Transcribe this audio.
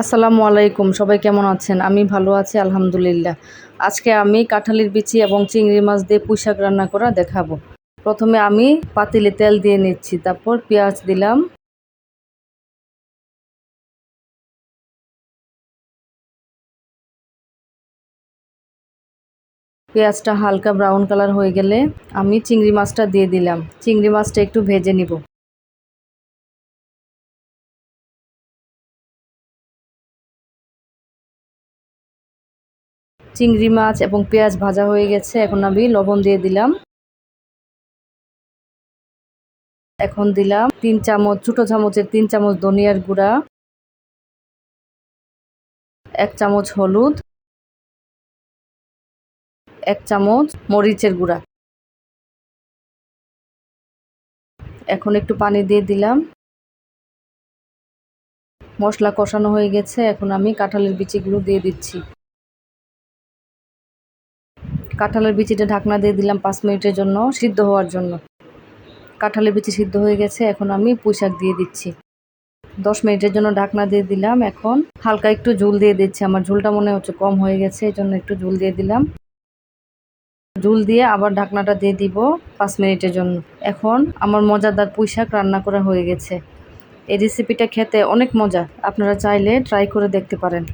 আসসালামু আলাইকুম, সবাই কেমন আছেন? আমি ভালো আছি, আলহামদুলিল্লাহ। আজকে আমি কাঁঠালির বিচি এবং চিংড়ি মাছ দিয়ে পুঁই শাক রান্না করা দেখাবো। প্রথমে আমি পাতিলে তেল দিয়ে নিচ্ছি, তারপর পেঁয়াজ দিলাম। পেঁয়াজটা হালকা ব্রাউন কালার হয়ে গেলে আমি চিংড়ি মাছটা দিয়ে দিলাম। চিংড়ি মাছটা একটু ভেজে নিব। চিংড়ি মাছ এবং পেঁয়াজ ভাজা হয়ে গেছে। এখন আমি লবণ দিয়ে দিলাম। এখন দিলাম তিন চামচ, ছোটো চামচের তিন চামচ ধনিয়ার গুঁড়া, এক চামচ হলুদ, এক চামচ মরিচের গুঁড়া। এখন একটু পানি দিয়ে দিলাম। মশলা কষানো হয়ে গেছে। এখন আমি কাঁঠালের বিচিগুলো দিয়ে দিচ্ছি। কাঁঠালের বিচিটা ঢাকনা দিয়ে দিলাম পাঁচ মিনিটের জন্য, সিদ্ধ হওয়ার জন্য। কাঁঠালের বিচি সিদ্ধ হয়ে গেছে, এখন আমি পুঁইশাক দিয়ে দিচ্ছি। দশ মিনিটের জন্য ঢাকনা দিয়ে দিলাম, এখন হালকা একটু ঝুল দিয়ে দিচ্ছি। আমার ঝুলটা মনে হচ্ছে কম হয়ে গেছে এই জন্য একটু ঝুল দিয়ে দিলাম। ঝুল দিয়ে আবার ঢাকনাটা দিয়ে দিব পাঁচ মিনিটের জন্য। এখন আমার মজাদার পুঁইশাক রান্না করা হয়ে গেছে। এই রেসিপিটা খেতে অনেক মজা, আপনারা চাইলে ট্রাই করে দেখতে পারেন।